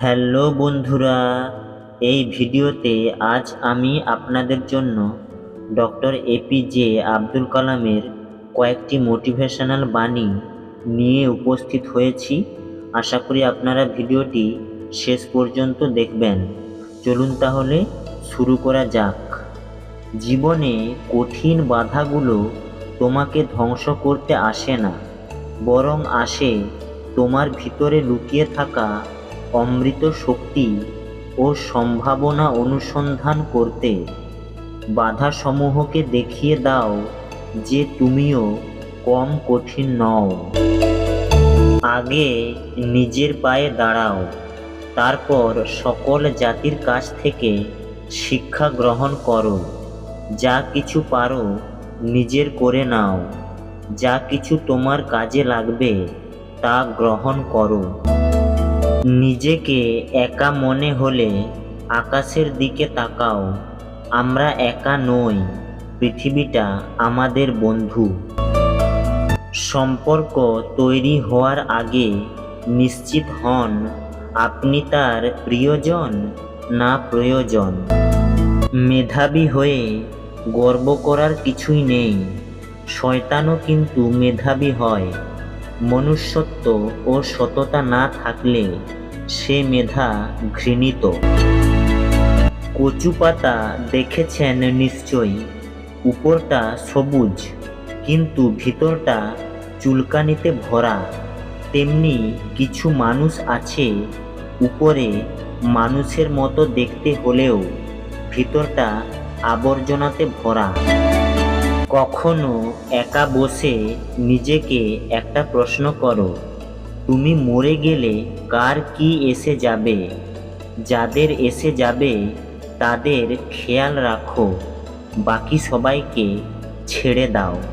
Hello বন্ধুরা, এই ভিডিওতে আজ আমি আপনাদের জন্য ডক্টর এপিজে আব্দুল কালামের কয়েকটি মোটিভেশনাল বাণী নিয়ে উপস্থিত হয়েছি। আশা করি আপনারা ভিডিওটি শেষ পর্যন্ত দেখবেন। চলুন তাহলে শুরু করা যাক। জীবনে কঠিন বাধাগুলো তোমাকে ধ্বংস করতে আসে না, বরং আসে তোমার ভিতরে লুকিয়ে থাকা অমৃত শক্তি ও সম্ভাবনা অনুসন্ধান করতে বাধাসমূহকে দেখিয়ে দাও যে তুমিও কম কঠিন নও। আগে নিজের পায়ে দাঁড়াও। তারপর সকল জাতির কাছ থেকে শিক্ষা গ্রহণ করো। যা কিছু পারো নিজের করে নাও। যা কিছু তোমার কাজে লাগবে তা গ্রহণ করো। নিজেকে একা মনে হলে আকাশের দিকে তাকাও। আমরা একা নই, পৃথিবীটা আমাদের বন্ধু। সম্পর্ক তৈরি হওয়ার আগে নিশ্চিত হন, আপনি তার প্রিয়জন না প্রয়োজন। মেধাবী হয়ে গর্ব করার কিছুই নেই। শয়তানও কিন্তু মেধাবী হয়। মনুষ্যত্ব ও সততা না থাকলে সে মেধা ঘৃণিত। কচু পাতা দেখেছেন নিশ্চয়ই, উপরটা সবুজ, কিন্তু ভিতরটা চুলকানিতে ভরা। তেমনি কিছু মানুষ আছে, উপরে মানুষের মতো দেখতে হলেও ভিতরটা আবর্জনাতে ভরা। কখনো একা বসে নিজেকে একটা প্রশ্ন করো, তুমি মরে গেলে কার কি এসে যাবে? যাদের এসে যাবে, তাদের খেয়াল রাখো, বাকি সবাইকে ছেড়ে দাও।